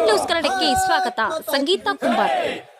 News ಕನ್ನಡಕ್ಕೆ ಸ್ವಾಗತ. Sangeeta Kumbar.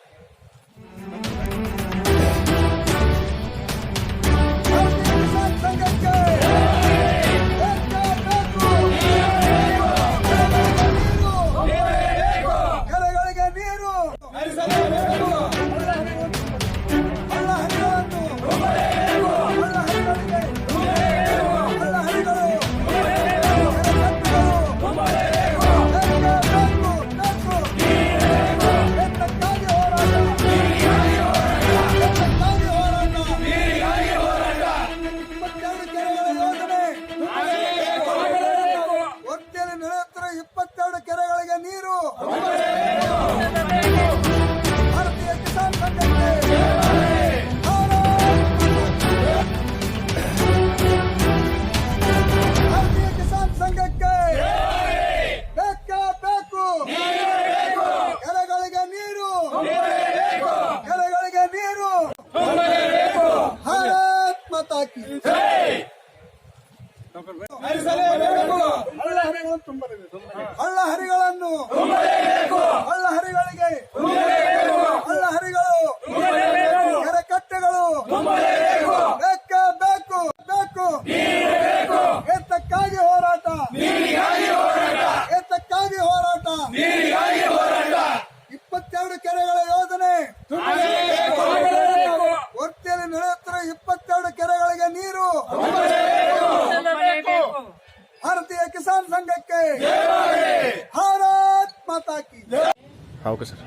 Okay sir.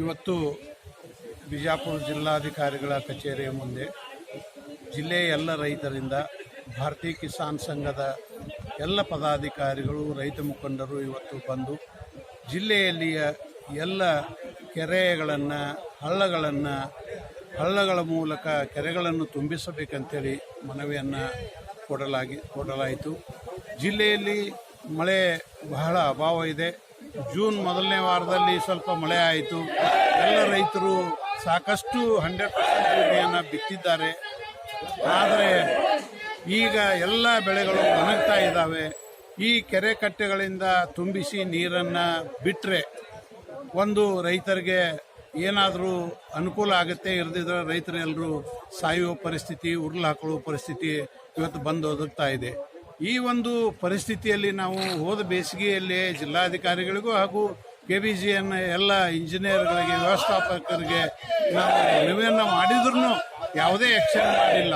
ಇವತ್ತು ಬಿಜಾಪುರ ಜಿಲ್ಲಾಧಿಕಾರಿಗಳ ಕಚೇರಿಯ ಮುಂದೆ ಜಿಲ್ಲೆಯ ಎಲ್ಲ ರೈತರಿಂದ ಭಾರತೀಯ ಕಿಸಾನ್ ಸಂಘದ ಎಲ್ಲ ಪದಾಧಿಕಾರಿಗಳು, ರೈತ ಮುಖಂಡರು ಇವತ್ತು ಬಂದು ಜಿಲ್ಲೆಯಲ್ಲಿಯ ಎಲ್ಲ ಕೆರೆಗಳನ್ನು, ಹಳ್ಳಗಳನ್ನು, ಹಳ್ಳಗಳ ಮೂಲಕ ಕೆರೆಗಳನ್ನು ತುಂಬಿಸಬೇಕಂತೇಳಿ ಮನವಿಯನ್ನು ಕೊಡಲಾಗಿ, ಕೊಡಲಾಯಿತು. ಜಿಲ್ಲೆಯಲ್ಲಿ ಮಳೆ ಬಹಳ ಅಭಾವ ಇದೆ. ಜೂನ್ ಮೊದಲನೇ ವಾರದಲ್ಲಿ ಸ್ವಲ್ಪ ಮಳೆ ಆಯಿತು. ಎಲ್ಲ ರೈತರು ಸಾಕಷ್ಟು ಹಂಡ್ರೆಡ್ ಪರ್ಸೆಂಟ್ ಭೂಮಿಯನ್ನು ಬಿತ್ತಿದ್ದಾರೆ. ಆದರೆ ಈಗ ಎಲ್ಲ ಬೆಳೆಗಳು ಒಣಗ್ತಾ ಇದ್ದಾವೆ. ಈ ಕೆರೆ ಕಟ್ಟೆಗಳಿಂದ ತುಂಬಿಸಿ ನೀರನ್ನು ಬಿಟ್ಟರೆ ಒಂದು ರೈತರಿಗೆ ಏನಾದರೂ ಅನುಕೂಲ ಆಗುತ್ತೆ ಇರದಿದ್ರೆ ರೈತರೆಲ್ಲರೂ ಸಾಯುವ ಪರಿಸ್ಥಿತಿ ಉರುಳು ಹಾಕೊಳ್ಳುವ ಪರಿಸ್ಥಿತಿ ಇವತ್ತು ಬಂದು ಒದಗ್ತಾ ಇದೆ. ಈ ಒಂದು ಪರಿಸ್ಥಿತಿಯಲ್ಲಿ ನಾವು ಹೋದ ಬೇಸಿಗೆಯಲ್ಲಿ ಜಿಲ್ಲಾಧಿಕಾರಿಗಳಿಗೂ ಹಾಗೂ ಕೆ ಬಿ ಜಿ ಎನ್ ಎಲ್ಲ ಇಂಜಿನಿಯರ್ಗಳಿಗೆ, ವ್ಯವಸ್ಥಾಪಕರಿಗೆ ನಾವು ಮನವಿಯನ್ನು ಮಾಡಿದ್ರು ಯಾವುದೇ ಆಕ್ಷನ್ ಮಾಡಿಲ್ಲ.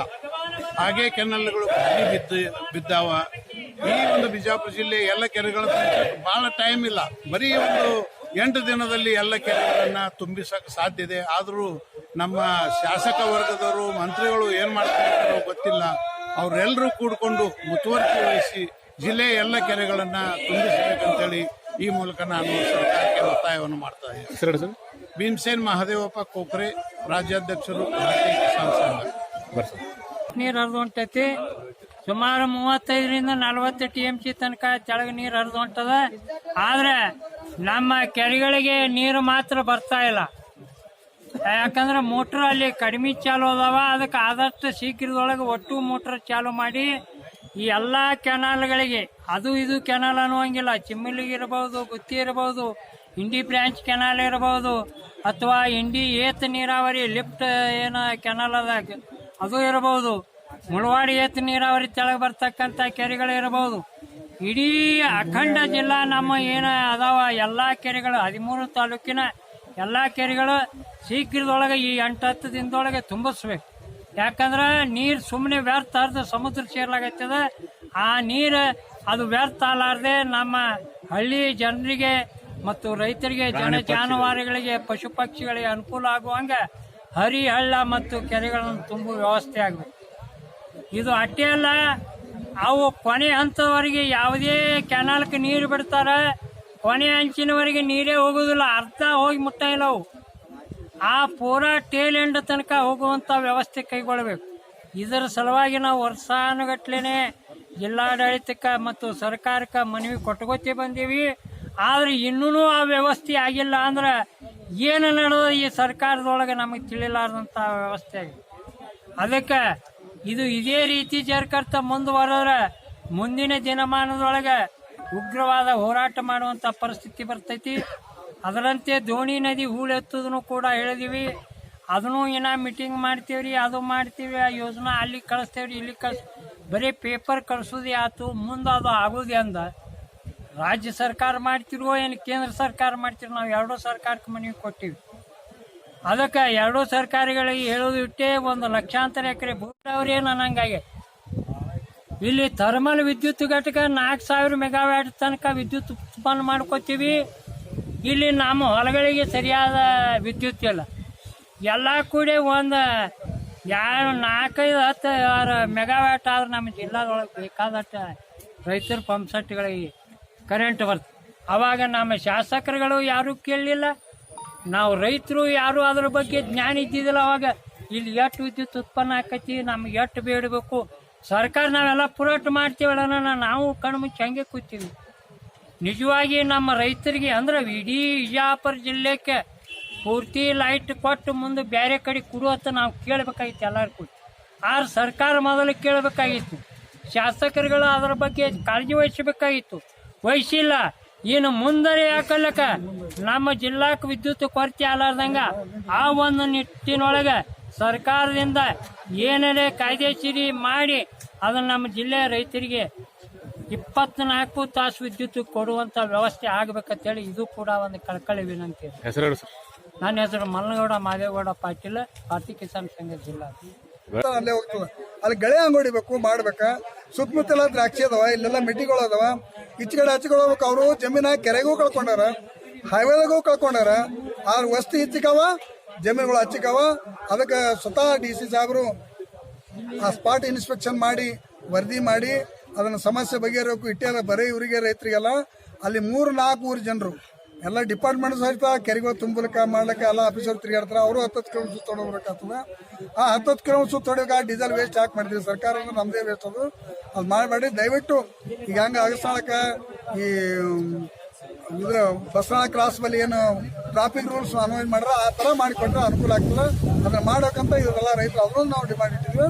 ಹಾಗೆ ಕೆನಲ್ಗಳು ಖಾಲಿ ಬಿದ್ದು ಬಿದ್ದಾವ. ಈ ಒಂದು ಬಿಜಾಪುರ ಜಿಲ್ಲೆ ಎಲ್ಲ ಕೆರೆಗಳ ಬಹಳ ಟೈಮ್ ಇಲ್ಲ. ಬರೀ ಒಂದು ಎಂಟು ದಿನದಲ್ಲಿ ಎಲ್ಲ ಕೆರೆಗಳನ್ನು ತುಂಬಿಸಕ್ಕೆ ಸಾಧ್ಯ ಇದೆ. ಆದರೂ ನಮ್ಮ ಶಾಸಕ ವರ್ಗದವರು, ಮಂತ್ರಿಗಳು ಏನು ಮಾಡ್ತಾರೆ ಗೊತ್ತಿಲ್ಲ. ಅವರೆಲ್ಲರೂ ಕೂಡ್ಕೊಂಡು ಮುತುವರ್ಜಿ ವಹಿಸಿ ಜಿಲ್ಲೆಯ ಎಲ್ಲ ಕೆರೆಗಳನ್ನು ತುಂಬಿಸಬೇಕಂತೇಳಿ ಈ ಮೂಲಕ ನಾನು ಸರ್ಕಾರಕ್ಕೆ ಒತ್ತಾಯವನ್ನು ಮಾಡ್ತಾ ಇದ್ದೀನಿ. Sir sir? ಭೀಮಸೇನ್ ಮಹಾದೇವಪ್ಪ ಕೋಕ್ರೆ ರಾಜ್ಯಾಧ್ಯಕ್ಷರು ಭಾರತೀಯ ಕಿಸಾನ್ ಸಂಘ. ಸರ್. ನೀರು ಹರಿದು ಹೊಂಟೈತಿ. ಸುಮಾರು ಮೂವತ್ತೈದರಿಂದ ನಲವತ್ತು ಟಿ ಎಂ ಸಿ ತನಕ ಕೆಳಗೆ ನೀರು ಹರಿದು ಹೊಂಟದ. ಆದ್ರೆ ನಮ್ಮ ಕೆರೆಗಳಿಗೆ ನೀರು ಮಾತ್ರ ಬರ್ತಾ ಇಲ್ಲ. ಯಾಕಂದ್ರೆ ಮೋಟ್ರ್ ಅಲ್ಲಿ ಕಡಿಮೆ ಚಾಲು ಅದಾವ, ಅದಕ್ಕೆ ಆದಷ್ಟು ಶೀಘ್ರದೊಳಗೆ ಒಟ್ಟು ಮೋಟ್ರ್ ಚಾಲು ಮಾಡಿ ಈ ಎಲ್ಲ ಕೆನಾಲ್ಗಳಿಗೆ ಅದು ಇದು ಕೆನಾಲ್ ಅನ್ನುವಂಗಿಲ್ಲ ಚಿಮ್ಮಿಲಿಗೆ ಇರಬಹುದು ಗುತ್ತಿ ಇರಬಹುದು ಇಂಡಿ ಬ್ರಾಂಚ್ ಕೆನಾಲ್ ಇರಬಹುದು ಅಥವಾ ಇಂಡಿ ಏತ್ ನೀರಾವರಿ ಲಿಫ್ಟ್ ಏನ ಕೆನಾಲ್ ಅದ, ಅದು ಇರಬಹುದು ಮುಳವಾಡಿ ಏತ್ ನೀರಾವರಿ ತೆಳಗೆ ಬರ್ತಕ್ಕಂಥ ಕೆರೆಗಳು ಇರಬಹುದು ಇಡೀ ಅಖಂಡ ಜಿಲ್ಲಾ ನಮ್ಮ ಏನ ಅದಾವ, ಎಲ್ಲಾ ಕೆರೆಗಳು, ಹದಿಮೂರು ತಾಲೂಕಿನ ಎಲ್ಲಾ ಕೆರೆಗಳು ಶೀಘ್ರದೊಳಗೆ ಈ ಎಂಟು ಹತ್ತು ದಿನದೊಳಗೆ ತುಂಬಿಸ್ಬೇಕು. ಯಾಕಂದ್ರೆ ನೀರು ಸುಮ್ಮನೆ ವ್ಯರ್ಥ ಅರ್ಧ ಸಮುದ್ರ ಸೇರ್ಲಾಗತ್ತದ ಆ ನೀರು ಅದು ವ್ಯರ್ಥ ಅಲಾರ್ದೆ ನಮ್ಮ ಹಳ್ಳಿ ಜನರಿಗೆ ಮತ್ತು ರೈತರಿಗೆ ಜನ ಜಾನುವಾರುಗಳಿಗೆ ಪಶು ಪಕ್ಷಿಗಳಿಗೆ ಅನುಕೂಲ ಆಗುವಂಗೆ ಹರಿ ಹಳ್ಳ ಮತ್ತು ಕೆರೆಗಳನ್ನು ತುಂಬುವ ವ್ಯವಸ್ಥೆ ಆಗಬೇಕು. ಇದು ಅಟ್ಟೆ ಅಲ್ಲ ಅವು ಕೊನೆ ಹಂತದವರೆಗೆ ಯಾವುದೇ ಕೆನಾಲ್ಗೆ ನೀರು ಬಿಡ್ತಾರೆ. ಕೊನೆ ಅಂಚಿನವರೆಗೆ ನೀರೇ ಹೋಗೋದಿಲ್ಲ ಅರ್ಧ ಹೋಗಿ ಮುಟ್ಟ ಇಲ್ಲ ಅವು. ಆ ಪೂರಾ ಟೇಲ್ ಎಂಡ್ ತನಕ ಹೋಗುವಂಥ ವ್ಯವಸ್ಥೆ ಕೈಗೊಳ್ಳಬೇಕು. ಇದರ ಸಲುವಾಗಿ ನಾವು ವರ್ಷಾನುಗಟ್ಲೆ ಜಿಲ್ಲಾಡಳಿತಕ್ಕೆ ಮತ್ತು ಸರ್ಕಾರಕ್ಕೆ ಮನವಿ ಕೊಟ್ಕೋತಿ ಬಂದೀವಿ. ಆದ್ರೆ ಇನ್ನೂ ಆ ವ್ಯವಸ್ಥೆ ಆಗಿಲ್ಲ ಅಂದ್ರೆ ಏನು ನಡೆದ ಈ ಸರ್ಕಾರದೊಳಗೆ ನಮಗೆ ತಿಳಿಲಾರ್ದಂಥ ವ್ಯವಸ್ಥೆ ಆಗಿದೆ. ಅದಕ್ಕೆ ಇದು ಇದೇ ರೀತಿ ಜರ್ಕರ್ತ ಮುಂದುವರೆದ್ರೆ ಮುಂದಿನ ದಿನಮಾನದೊಳಗೆ ಉಗ್ರವಾದ ಹೋರಾಟ ಮಾಡುವಂಥ ಪರಿಸ್ಥಿತಿ ಬರ್ತೈತಿ. ಅದರಂತೆ ದೋಣಿ ನದಿ ಹೂಳೆತ್ತದನ್ನು ಕೂಡ ಹೇಳಿದೀವಿ. ಅದನ್ನು ಏನ ಮೀಟಿಂಗ್ ಮಾಡ್ತೀವ್ರಿ, ಅದು ಮಾಡ್ತೀವಿ ಆ ಯೋಜನಾ ಅಲ್ಲಿ ಕಳಿಸ್ತೇವ್ರಿ, ಇಲ್ಲಿ ಕಳ್ಸ್, ಬರೀ ಪೇಪರ್ ಕಳಿಸೋದೇ ಆತು, ಮುಂದೆ ಅದು ಆಗೋದೇ ಅಂದ. ರಾಜ್ಯ ಸರ್ಕಾರ ಮಾಡ್ತಿರೋ ಏನು, ಕೇಂದ್ರ ಸರ್ಕಾರ ಮಾಡ್ತಿರೋ ನಾವು ಎರಡೂ ಸರ್ಕಾರಕ್ಕೆ ಮನವಿ ಕೊಟ್ಟಿವಿ. ಅದಕ್ಕೆ ಎರಡೂ ಸರ್ಕಾರಗಳಿಗೆ ಹೇಳೋದು ಇಟ್ಟೆ ಒಂದು ಲಕ್ಷಾಂತರ ಎಕರೆ ಭೂಮಿಯವ್ರೇನು ಅನ್ನಂಗಾಗೆ ಇಲ್ಲಿ ಥರ್ಮಲ್ ವಿದ್ಯುತ್ ಘಟಕ ನಾಲ್ಕು ಸಾವಿರ ಮೆಗಾವ್ಯಾಟ್ ತನಕ ವಿದ್ಯುತ್ ಉತ್ಪನ್ನ ಮಾಡ್ಕೋತೀವಿ. ಇಲ್ಲಿ ನಮ್ಮ ಹೊಲಗಳಿಗೆ ಸರಿಯಾದ ವಿದ್ಯುತ್ ಇಲ್ಲ. ಎಲ್ಲ ಕೂಡಿ ಒಂದು ಯಾವ ನಾಲ್ಕೈದು ಹತ್ತು ಆರು ಮೆಗಾವ್ಯಾಟ್ ಆದ್ರೆ ನಮ್ಮ ಜಿಲ್ಲಾದೊಳಗೆ ಬೇಕಾದಷ್ಟು ರೈತರ ಪಂಪ್ ಸೆಟ್ಗಳಿಗೆ ಕರೆಂಟ್ ಬರ್ತದೆ. ಅವಾಗ ನಮ್ಮ ಶಾಸಕರುಗಳು ಯಾರೂ ಕೇಳಲಿಲ್ಲ. ನಾವು ರೈತರು ಯಾರು ಅದ್ರ ಬಗ್ಗೆ ಜ್ಞಾನ ಇದ್ದಿದ್ದಿಲ್ಲ ಅವಾಗ. ಇಲ್ಲಿ ಎಷ್ಟು ವಿದ್ಯುತ್ ಉತ್ಪನ್ನ ಆಕೈತಿ, ನಮ್ಗೆ ಎಷ್ಟು ಬೇಡಬೇಕು? ಸರ್ಕಾರ ನಾವೆಲ್ಲ ಪುರಾಟ ಮಾಡ್ತೀವಲ್ಲ ನಾವು ಕಣ್ಮುಚ್ಚಿ ಹಂಗೆ ಕೂತೀವಿ. ನಿಜವಾಗಿ ನಮ್ಮ ರೈತರಿಗೆ ಅಂದ್ರೆ ಇಡೀ ವಿಜಯಪುರ ಜಿಲ್ಲೆಗೆ ಪೂರ್ತಿ ಲೈಟ್ ಕೊಟ್ಟು ಮುಂದೆ ಬೇರೆ ಕಡೆ ಕೊಡುವತ್ತ ನಾವು ಕೇಳಬೇಕಾಗಿತ್ತು ಎಲ್ಲರೂ ಆದ್ರೆ ಸರ್ಕಾರ ಮೊದಲು ಕೇಳಬೇಕಾಗಿತ್ತು. ಶಾಸಕರುಗಳು ಅದರ ಬಗ್ಗೆ ಕಾಳಜಿ ವಹಿಸಬೇಕಾಗಿತ್ತು. ವಹಿಸಿಲ್ಲ. ಇನ್ನು ಮುಂದರೆ ಯಾಕಲ್ಲಕ ನಮ್ಮ ಜಿಲ್ಲಾಕ್ಕೆ ವಿದ್ಯುತ್ ಕೊರತೆ ಆಲಾರ್ದಂಗ ಆ ಒಂದು ನಿಟ್ಟಿನೊಳಗೆ ಸರ್ಕಾರದಿಂದ ಏನೇ ಕಾಯ್ದೆಶೀರಿ ಮಾಡಿ ಅದನ್ನು ನಮ್ಮ ಜಿಲ್ಲೆಯ ರೈತರಿಗೆ ಇಪ್ಪತ್ನಾಲ್ಕು ತಾಸು ವಿದ್ಯುತ್ ಕೊಡುವಂಥ ವ್ಯವಸ್ಥೆ ಆಗಬೇಕಂತೇಳಿ ಇದು ಕೂಡ ಒಂದು ಕಳ್ಕಳಿ ವಿನಂತಿ. ಹೆಸರು ನನ್ನ ಹೆಸರು ಮಲ್ಲನಗೌಡ ಮಾದೇಗೌಡ ಪಾಟೀಲ್ ಭಾರತೀಯ ಕಿಸಾನ್ ಸಂಘ ಜಿಲ್ಲಾ. ಅಲ್ಲೇ ಹೋಗ್ತದೆ. ಅಲ್ಲಿ ಗಳೆ ಅಂಗಡಿಬೇಕು ಮಾಡ್ಬೇಕು? ಸುತ್ತಮುತ್ತಲ ದ್ರಾಕ್ಷಿ ಅದಾವ ಇಲ್ಲೆಲ್ಲ ಮಿಟ್ಟಿಗಳು ಅದಾವ. ಈಚೆಗಡೆ ಹೋಗ್ಬೇಕು. ಅವರು ಜಮೀನ ಕೆರೆಗೂ ಕಳ್ಕೊಂಡಾರ ಹೈವೇದಾಗೂ ಕಳ್ಕೊಂಡಾರ. ಆ ವಸ್ತು ಹೆಚ್ಚಿಕವ ಜಮೀನುಗಳು ಹಚ್ಚಿಕವ ಅದಕ್ಕೆ ಸ್ವತಃ ಡಿ ಸಿ ಸಾಹೇಬರು ಆ ಸ್ಪಾಟ್ ಇನ್ಸ್ಪೆಕ್ಷನ್ ಮಾಡಿ, ವರದಿ ಮಾಡಿ, ಅದನ್ನು ಸಮಸ್ಯೆ ಬಗೆಹರಬೇಕು ಇಟ್ಟಿಯಾದ ಬರೀ ಇವರಿಗೆ ರೈತರಿಗೆಲ್ಲ. ಅಲ್ಲಿ ಮೂರು, ನಾಲ್ಕು ಊರು ಜನರು. ಎಲ್ಲ ಡಿಪಾರ್ಟ್ಮೆಂಟ್ ಸಹಿತ ಕೆರೆಗಳು ತುಂಬಲಿಕ್ಕೆ, ಮಾಡ್ಲಿಕ್ಕೆ ಎಲ್ಲ ಆಫೀಸರ್ ತಿರುಗಾಡ್ತಾರೆ. ಅವರು ಹತ್ತತ್ತು ಕಿಲೋಮೀಟರ್ ಸುತ್ತ ಆ ಹತ್ತತ್ತು ಕಿಲೋಮೀಟರ್ ಸುತ್ತ ಆ ಡೀಸೆಲ್ ವೇಸ್ಟ್ ಹಾಕಿ ಮಾಡ್ತೀವಿ ಸರ್ಕಾರ ಅಂದ್ರೆ ನಮ್ಮದೇ ವೇಸ್ಟ್ ಅದು. ಅದು ಮಾಡಬೇಡಿ ದಯವಿಟ್ಟು ಈಗ ಹಂಗೆ ಅಗಸ್ತಾಳಕ್ಕೆ ಈ ಇದ್ರ ಬಸ್ನಾಳ ಕ್ರಾಸ್ ಬಳಿ ಏನು ಟ್ರಾಫಿಕ್ ರೂಲ್ಸ್ ಅನ್ವಯ ಮಾಡಿದ್ರೆ ಆ ಥರ ಮಾಡಿಕೊಟ್ರೆ ಅನುಕೂಲ ಆಗ್ತದೆ. ಅದನ್ನ ಮಾಡೋಕಂತ ಇದೆಲ್ಲ ರೈತರು ಅದನ್ನು ನಾವು ಡಿಮಾಂಡ್ ಇಟ್ಟಿದ್ವಿ.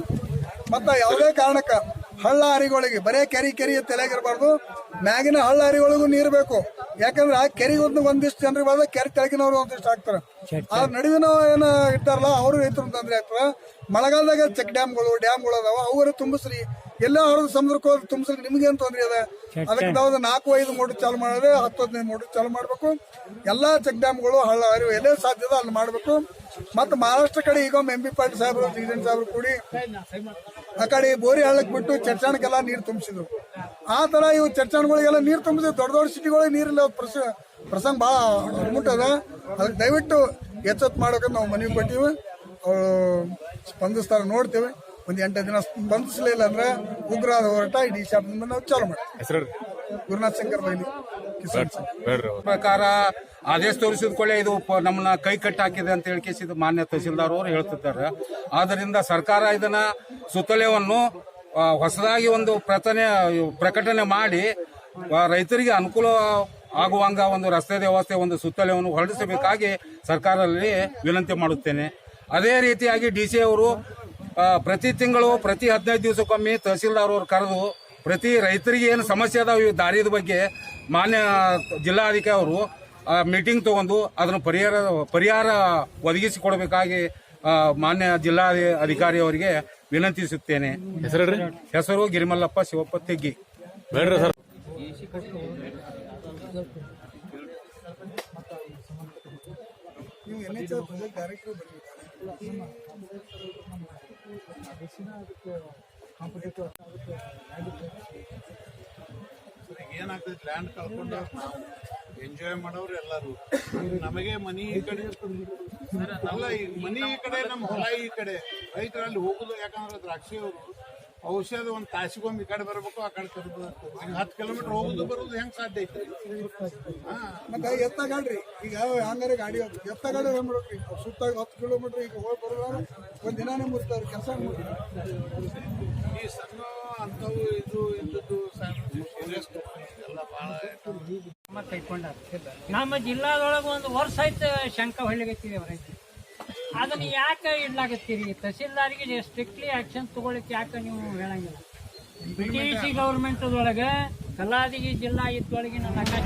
ಮತ್ತು ಯಾವುದೇ ಕಾರಣಕ್ಕೆ ಹಳ್ಳ ಹರಿಗಳಿಗೆ ಬರೇ ಕೆರಿ ಕೆರಿ ತಲೆಗಿರಬಾರ್ದು ಮ್ಯಾಗಿನ ಹಳ್ಳ ಹರಿಗಳಿಗೂ ನೀರು ಬೇಕು. ಯಾಕಂದ್ರೆ ಆ ಕೆರೆಗೆ ಒಂದು ಒಂದಿಷ್ಟು ಜನರಿಗೆ ಬಂದ ಕೆರೆ ತೆಳಗಿನವ್ರು ಒಂದಿಷ್ಟು ಆಗ್ತಾರೆ. ಆ ನಡುವಿನ ಏನು ಇರ್ತಾರಲ್ಲ ಅವರು ರೈತರು ತೊಂದರೆ ಆಗ್ತಾರೆ ಮಳೆಗಾಲದಾಗ ಚೆಕ್ ಡ್ಯಾಮ್ಗಳು ಡ್ಯಾಮ್ಗಳು ಅದಾವ ಅವರು ತುಂಬಿಸ್ರಿ. ಎಲ್ಲ ಹರಿದು ಸಮುದ್ರಕ್ಕೆ ಹೋದ್ರೆ ತುಂಬಿಸ್ರಿ ನಿಮ್ಗೇನು ತೊಂದರೆ ಅದ ಅದಕ್ಕೆ ನಾವು ನಾಲ್ಕು ಐದು ಮೋಟರ್ ಚಾಲು ಮಾಡಿದ್ರೆ ಹತ್ತು ಹದಿನೈದು ಮೋಟರ್ ಚಾಲು ಮಾಡಬೇಕು. ಎಲ್ಲ ಚೆಕ್ ಡ್ಯಾಮ್ಗಳು ಹಳ್ಳ ಹರಿವು ಎಲ್ಲೇ ಸಾಧ್ಯದ ಅಲ್ಲಿ ಮಾಡಬೇಕು. ಮತ್ತು ಮಹಾರಾಷ್ಟ್ರ ಕಡೆ ಈಗ ಎಂ ಬಿ ಪಾಟೀಲ್ ಸಾಹೇಬರು ಜಗದೀಶ್ ಸಾಹೇಬರು ಕೂಡಿ ಆ ಕಡೆ ಬೋರಿ ಹಳ್ಳಕ್ಕೆ ಬಿಟ್ಟು ಚರ್ಚಾಣಕ್ಕೆಲ್ಲ ನೀರು ತುಂಬಿಸಿದ್ರು. ಆ ಥರ ಇವು ಚರ್ಚಾಣಗಳಿಗೆಲ್ಲ ನೀರು ತುಂಬಿಸಿದ್ರು ದೊಡ್ಡ ದೊಡ್ಡ ಸಿಟಿಗಳಿಗೆ ನೀರಿಲ್ಲ. ಪ್ರಸ ಪ್ರಸಂಗ ಭಾಳ ಮುಟ್ಟದ ಅದಕ್ಕೆ ದಯವಿಟ್ಟು ಎಚ್ಚೆತ್ತು ಮಾಡೋಕೆ ನಾವು ಮನವಿ ಕೊಟ್ಟಿವಿ ಅವರು ಸ್ಪಂದಿಸ್ತಾರೆ ನೋಡ್ತೇವೆ. ಒಂದು ಎಂಟು ದಿನ ಸ್ಪಂದಿಸಲಿಲ್ಲ ಅಂದ್ರೆ ಉಗ್ರವಾದ ಹೋರಾಟ ಇಡೀ ಶಾಪದಿಂದ ನಾವು ಚಾಲು ಮಾಡ್ತೀವಿ. ಹೆಸರು ಹೇಳಿ ಗುರುನಾಥ್ ಶಂಕರ್ ಬೈಲಿ. ಕಿಸಾನ್ ಸಂಘ. ಪ್ರಕಾರ ಆದೇಶ ತೋರಿಸಿದ ಕೂಡಲೇ ಇದು ಪ- ನಮ್ಮನ್ನ ಕೈ ಕಟ್ಟಾಕಿದೆ ಅಂತ ಅಂತ ಕೇಸಿದ ಮಾನ್ಯ ತಹಸೀಲ್ದಾರ್ ಅವರು ಹೇಳ್ತಿದ್ದಾರೆ. ಆದ್ದರಿಂದ ಸರ್ಕಾರ ಇದನ್ನ ಸುತ್ತಲೆಯವನ್ನು ಆ, ಹೊಸದಾಗಿ ಒಂದು ಪ್ರತನೆ ಪ್ರಕಟಣೆ ಮಾಡಿ ಆ, ರೈತರಿಗೆ ಅನುಕೂಲ ಆಗುವಂಗ ಒಂದು ರಸ್ತೆ ವ್ಯವಸ್ಥೆ ಒಂದು ಸುತ್ತೋಲೆಯನ್ನು ಹೊರಡಿಸಬೇಕಾಗಿ ಸರ್ಕಾರದಲ್ಲಿ ವಿನಂತಿ ಮಾಡುತ್ತೇನೆ. ಅದೇ ರೀತಿಯಾಗಿ ಡಿ ಸಿ ಅವರು ಪ್ರತಿ ತಿಂಗಳು ಪ್ರತಿ ಹದಿನೈದು ದಿವಸಕ್ಕೊಮ್ಮೆ ತಹಸೀಲ್ದಾರ್ ಅವರು ಕರೆದು ಪ್ರತಿ ರೈತರಿಗೆ ಏನು ಸಮಸ್ಯೆ ಅದಾವ ಈ ದಾರಿದ ಬಗ್ಗೆ ಮಾನ್ಯ ಜಿಲ್ಲಾಧಿಕಾರಿ ಅವರು ಮೀಟಿಂಗ್ ತಗೊಂಡು ಅದನ್ನು ಪರಿಹಾರ ಪರಿಹಾರ ಒದಗಿಸಿಕೊಡಬೇಕಾಗಿ ಕೊಡಬೇಕಾಗಿ ಮಾನ್ಯ ಜಿಲ್ಲಾ ಅಧಿಕಾರಿ ಅವರಿಗೆ ವಿನಂತಿಸುತ್ತೇನೆ. ಹೆಸರು ಹೆಸರು ಗಿರಿಮಲ್ಲಪ್ಪ ಶಿವಪ್ಪ ತೆಗ್ಗಿ. ಬೇಡ್ರಿ ಸರ್. ನೀವು ಎನ್ ಎಚ್ ಪ್ರಾಜೆಕ್ಟ್ ಡೈರೆಕ್ಟರ್ ಬರಬೇಕು ಏನಾಗ್ತೈತಿ ಲ್ಯಾಂಡ್ ಕಳ್ಕೊಂಡು ಎಂಜಾಯ್ ಮಾಡೋರು ಎಲ್ಲರೂ. ನಮಗೆ ಮನಿ ಈ ಕಡೆ ಅಲ್ಲ, ಈ ಮನಿ ಈ ಕಡೆ ನಮ್ಮ ಹೊಲ ಈ ಕಡೆ. ರೈತರಲ್ಲಿ ಹೋಗುದು ಯಾಕಂದ್ರೆ ದ್ರಾಕ್ಷಿ ಅವರು. ಔಷಧ ಒಂದು ತಾಸಿಗೊಮ್ಮೆ ಈ ಕಡೆ ಬರಬೇಕು ಆ ಕಡೆ ತರಬೇಕು ಹಿಂಗೆ ಹತ್ತು ಕಿಲೋಮೀಟರ್ ಹೋಗುದು ಬರುದು ಹೆಂಗ್ ಸಾಧ್ಯ ಐತಿ? ಹಾ. ಮತ್ತೆ ಎತ್ತ ಗಾಡ್ರಿ ಈಗ ಹಂಗಾರೆ ಗಾಡಿ ಹೋಗ್ರಿ ಎತ್ತ ಗಾಡಿ ಹೆಂಗ್ ಸುತ್ತ ಹತ್ತು ಕಿಲೋಮೀಟರ್ ಈಗ ಹೋಗಿ ಬರೋದ್ರ ಒಂದ್ ದಿನಾನೇ ಮುಗಿಸ್ತಾರೆ ಕೆಲಸ ಈ ಸಣ್ಣ ಅಂತವು ಇದು ಇದ್ದದ್ದು ಎಲ್ಲ ಭಾಳ ಕ್ರಮ ಕೈಕೊಂಡಾರ ನಮ್ಮ ಜಿಲ್ಲಾದೊಳಗೆ ಒಂದು ವರ್ಷ ಆಯ್ತು ಶಂಕ ಹೊಳ್ಳಿಗೈತಿ ರೈತರು ಅದನ್ನ ಯಾಕೆ ಇಡ್ಲಾಕತ್ತೀರಿ? ತಹಸೀಲ್ದಾರಿಗೆ ಸ್ಟ್ರಿಕ್ಟ್ಲಿ ಆಕ್ಷನ್ ತೊಗೊಳಕ್ಕೆ ಯಾಕೆ ನೀವು ಹೇಳಂಗಿಲ್ಲ. ಬಿ ಟಿ ಸಿ ಗೌರ್ಮೆಂಟದೊಳಗೆ ಕಲಾದಿಗಿ ಜಿಲ್ಲಾ ಇದ್ದೊಳಗಿನ ಆಕಾಶ